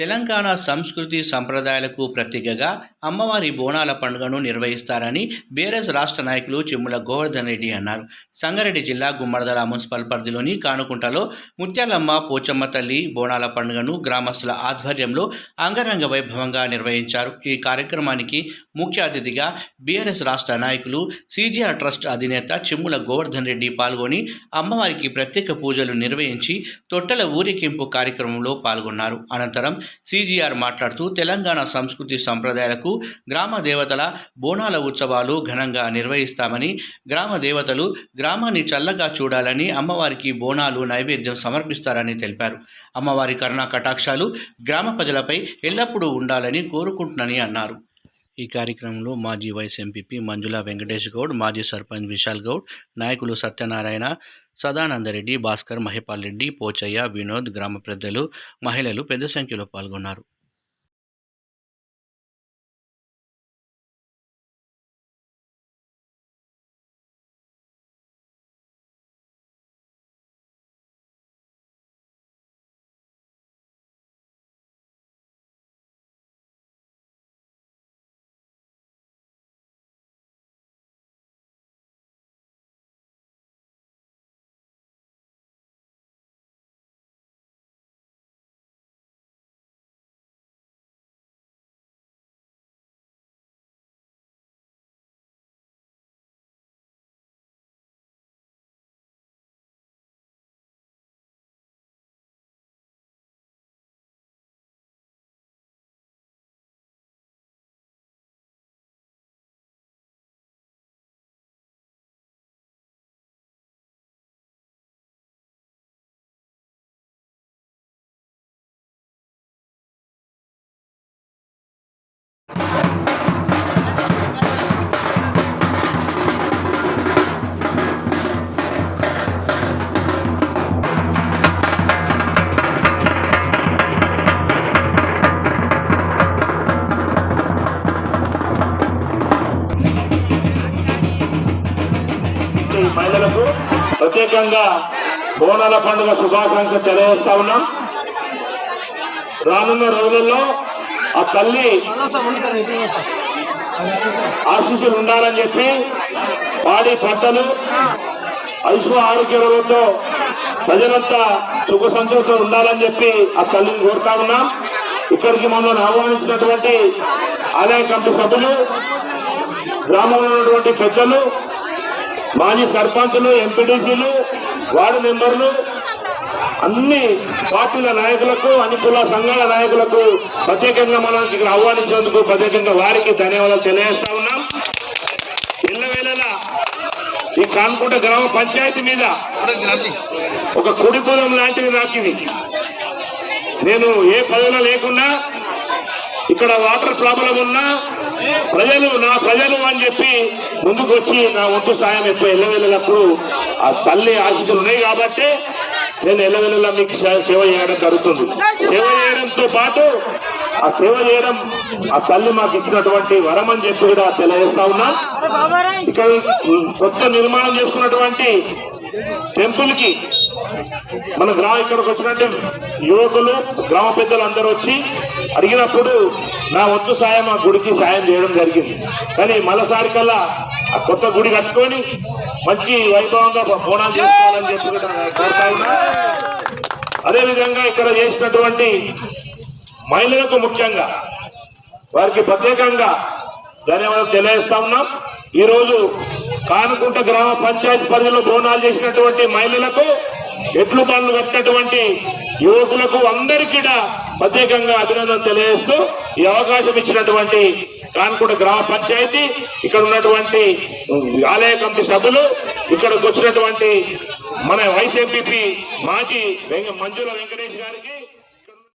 తెలంగాణ సంస్కృతి సంప్రదాయాలకు ప్రతీకగా అమ్మవారి బోనాల పండుగను నిర్వహిస్తారని బీఆర్ఎస్ రాష్ట్ర నాయకులు చిమ్ముల గోవర్ధన్ రెడ్డి అన్నారు. సంగారెడ్డి జిల్లా గుమ్మడదల మున్సిపల్ పరిధిలోని కానుకుంటలో ముత్యాలమ్మ పోచమ్మ తల్లి బోనాల పండుగను గ్రామస్తుల ఆధ్వర్యంలో అంగరంగ వైభవంగా నిర్వహించారు. ఈ కార్యక్రమానికి ముఖ్య అతిథిగా బీఆర్ఎస్ రాష్ట్ర నాయకులు సీజీఆర్ ట్రస్ట్ అధినేత చిమ్ముల గోవర్ధన్ రెడ్డి పాల్గొని అమ్మవారికి ప్రత్యేక పూజలు నిర్వహించి తొట్టెల ఊరేగింపు కార్యక్రమంలో పాల్గొన్నారు. అనంతరం సీజీఆర్ మాట్లాడుతూ తెలంగాణ సంస్కృతి సంప్రదాయాలకు గ్రామ దేవతల బోనాల ఉత్సవాలు ఘనంగా నిర్వహిస్తామని గ్రామ దేవతలు గ్రామాన్ని చల్లగా చూడాలని అమ్మవారికి బోనాలు నైవేద్యం సమర్పిస్తారని తెలిపారు. అమ్మవారి కరుణా కటాక్షాలు గ్రామ ప్రజలపై ఎల్లప్పుడూ ఉండాలని కోరుకుంటున్నానని అన్నారు. ఈ కార్యక్రమంలో మాజీ వైస్ ఎంపీపీ మంజుల వెంకటేష్ గౌడ్ మాజీ సర్పంచ్ విశాల్ గౌడ్ నాయకులు సత్యనారాయణ సదానందరెడ్డి భాస్కర్ మహిపాల్ రెడ్డి పోచయ్య వినోద్ గ్రామ పెద్దలు మహిళలు పెద్ద సంఖ్యలో పాల్గొన్నారు. ప్రత్యేకంగా బోనాల పండుగ శుభాకాంక్షలు తెలియజేస్తా ఉన్నాం. రానున్న రోజుల్లో ఆ తల్లి ఆశీస్సులు ఉండాలని చెప్పి పాడి పంటలు ఐశ్వ ఆరోగ్యాలతో ప్రజలంతా సుఖ సంతోషం ఉండాలని చెప్పి ఆ తల్లిని కోరుతా ఉన్నాం. ఇక్కడికి మమ్మల్ని ఆహ్వానించినటువంటి ఆలయ కమిటీ సభ్యులు గ్రామంలో ఉన్నటువంటి పెద్దలు మాజీ సర్పంచులు ఎంపీటీసీలు వార్డు మెంబర్లు అన్ని పార్టీల నాయకులకు అన్ని కుల సంఘాల నాయకులకు ప్రత్యేకంగా మనం ఇక్కడ ఆహ్వానించినందుకు ప్రత్యేకంగా వారికి ధన్యవాదాలు తెలియజేస్తా ఉన్నాం. ఎల్లవేళలా ఈ కాన్కుంట గ్రామ పంచాయతీ మీద ఒక కుడిపురం లాంటిది నాకు ఇది. నేను ఏ పదవిలో లేకున్నా ఇక్కడ వాటర్ ప్రాబ్లం ఉన్నా ప్రజలు నా ప్రజలు అని చెప్పి ముందుకు వచ్చి నా వంతు సాయం ఎక్కువ ఎల్లవెళ్ళప్పుడు ఆ తల్లి ఆశీస్సులు ఉన్నాయి కాబట్టి నేను ఎల్లవెళ్ళలా మీకు సేవ చేయడం జరుగుతుంది. సేవ చేయడంతో పాటు ఆ సేవ చేయడం ఆ తల్లి మాకు ఇచ్చినటువంటి వరం అని చెప్పి కూడా తెలియజేస్తా ఉన్నా. ఇక్కడ కొత్త నిర్మాణం చేసుకున్నటువంటి టెంపుల్కి మన గ్రామ ఇక్కడికి వచ్చినట్టు యువకులు గ్రామ పెద్దలు అందరూ వచ్చి అడిగినప్పుడు నా వంతు సాయం ఆ గుడికి సాయం చేయడం జరిగింది. కానీ మళ్ళసారి కల్లా ఆ కొత్త గుడి కట్టుకొని మంచి వైభవంగా బోనాలు చేసుకోవాలని చెప్పి కోరుతా ఉన్నా. అదేవిధంగా ఇక్కడ చేసినటువంటి మహిళలకు ముఖ్యంగా వారికి ప్రత్యేకంగా ధన్యవాదాలు తెలియజేస్తా ఉన్నాం. ఈరోజు కానుకుంట గ్రామ పంచాయతీ పరిధిలో బోనాలు చేసినటువంటి మహిళలకు ఎట్లు పనులు కట్టినటువంటి యువకులకు అందరికీ కూడా ప్రత్యేకంగా అభినందన తెలియజేస్తూ ఈ అవకాశం ఇచ్చినటువంటి కానుకుంట గ్రామ పంచాయతీ ఇక్కడ ఉన్నటువంటి ఆలయ కమిటీ సభ్యులు ఇక్కడికి వచ్చినటువంటి మన వైసీపీ మాజీ మంజుల వెంకటేష్ గారికి